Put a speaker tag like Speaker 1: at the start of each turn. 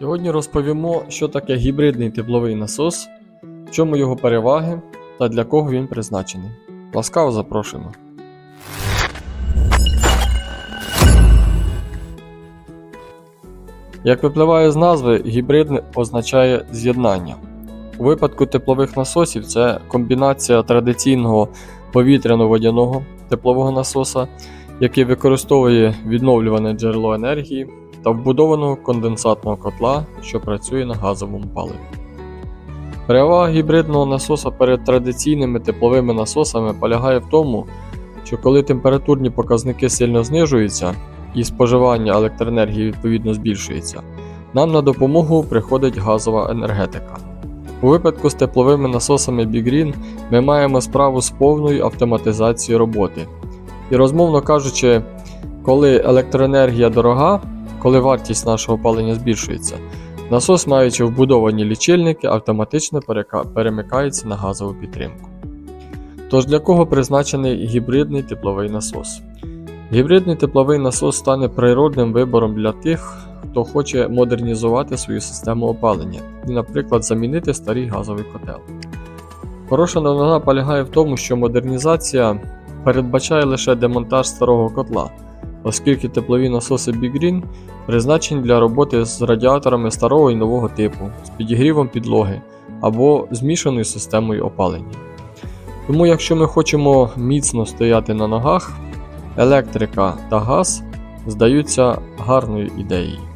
Speaker 1: Сьогодні розповімо, що таке гібридний тепловий насос, в чому його переваги та для кого він призначений. Ласкаво запрошуємо. Як випливає з назви, гібридне означає з'єднання. У випадку теплових насосів це комбінація традиційного повітряно-водяного теплового насоса, який використовує відновлюване джерело енергії та вбудованого конденсатного котла, що працює на газовому паливі. Перевага гібридного насоса перед традиційними тепловими насосами полягає в тому, що коли температурні показники сильно знижуються і споживання електроенергії відповідно збільшується, нам на допомогу приходить газова енергетика. У випадку з тепловими насосами BigGreen ми маємо справу з повною автоматизацією роботи. І розмовно кажучи, коли електроенергія дорога, коли вартість нашого опалення збільшується, насос, маючи вбудовані лічильники, автоматично перемикається на газову підтримку. Тож для кого призначений гібридний тепловий насос? Гібридний тепловий насос стане природним вибором для тих, хто хоче модернізувати свою систему опалення і, наприклад, замінити старий газовий котел. Хороша новина полягає в тому, що модернізація передбачає лише демонтаж старого котла, оскільки теплові насоси BigGreen призначені для роботи з радіаторами старого і нового типу, з підігрівом підлоги або змішаною системою опалення. Тому, якщо ми хочемо міцно стояти на ногах, електрика та газ здаються гарною ідеєю.